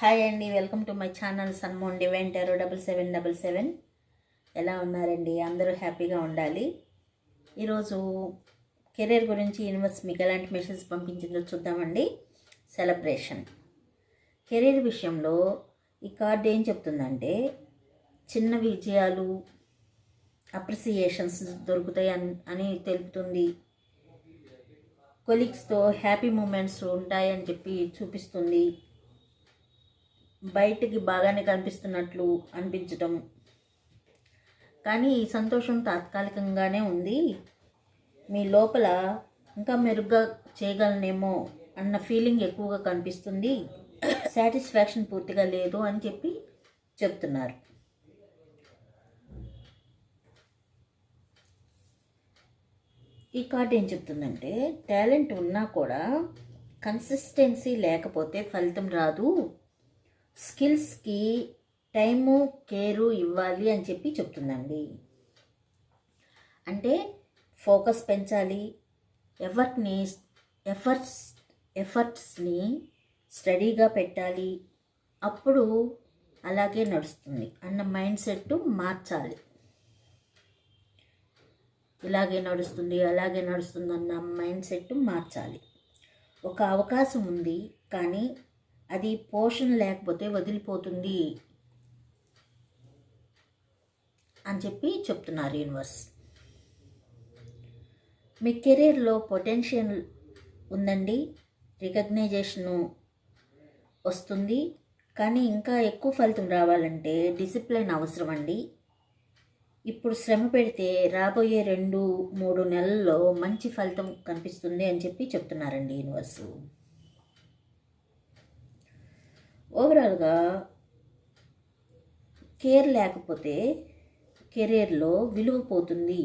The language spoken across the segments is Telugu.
హాయ్ అండి welcome to my channel Sunmoon divine tarot double seven double seven. ఎలా ఉన్నారండి? అందరూ హ్యాపీగా ఉండాలి. ఈరోజు కెరీర్ గురించి యూనివర్స్ మీకు ఎలాంటి మెసేజ్ పంపించిందో చూద్దామండి. సెలబ్రేషన్. కెరీర్ విషయంలో ఈ కార్డు ఏం చెప్తుందంటే చిన్న విజయాలు అప్రిసియేషన్స్ దొరుకుతాయి అని అని తెలుపుతుంది. కొలీగ్స్తో హ్యాపీ మూమెంట్స్ ఉంటాయని చెప్పి చూపిస్తుంది. బయటికి బాగానే కనిపిస్తున్నట్లు అనిపించటం. కానీ ఈ సంతోషం తాత్కాలికంగానే ఉంది. మీ లోపల ఇంకా మెరుగ్గా చేయగలనేమో అన్న ఫీలింగ్ ఎక్కువగా కనిపిస్తుంది. సాటిస్ఫాక్షన్ పూర్తిగా లేదు అని చెప్పి చెప్తున్నారు. ఈ కార్డ్ ఏం చెప్తుందంటే టాలెంట్ ఉన్నా కూడా కన్సిస్టెన్సీ లేకపోతే ఫలితం రాదు. స్కిల్స్కి టైము కేరు ఇవ్వాలి అని చెప్పి చెప్తుందండి. అంటే ఫోకస్ పెంచాలి ఎఫర్ట్ని ఎఫర్ట్స్ ఎఫర్ట్స్ని స్టడీగా పెట్టాలి అప్పుడు అలాగే నడుస్తుంది. అన్న మైండ్ సెట్ మార్చాలి. ఇలాగే నడుస్తుంది అలాగే నడుస్తుంది అన్న మైండ్ సెట్ మార్చాలి. ఒక అవకాశం ఉంది కానీ అది పోషణ లేకపోతే వదిలిపోతుంది అని చెప్పి చెప్తున్నారు యూనివర్స్. మీ కెరీర్లో పొటెన్షియల్ ఉందండి రికగ్నైజేషను వస్తుంది కానీ ఇంకా ఎక్కువ ఫలితం రావాలంటే డిసిప్లిన్ అవసరం అండి ఇప్పుడు శ్రమ పెడితే రాబోయే రెండు మూడు నెలల్లో మంచి ఫలితం కనిపిస్తుంది అని చెప్పి చెప్తున్నారండి యూనివర్సు. ఓవరాల్గా కేర్ లేకపోతే కెరీర్లో విలువ పోతుంది.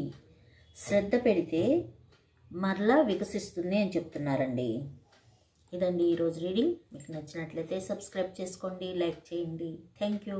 శ్రద్ధ పెడితే మరలా వికసిస్తుంది అని చెప్తున్నారండి. ఇదండి ఈరోజు రీడింగ్. మీకు నచ్చినట్లయితే సబ్స్క్రైబ్ చేసుకోండి లైక్ చేయండి. Thank you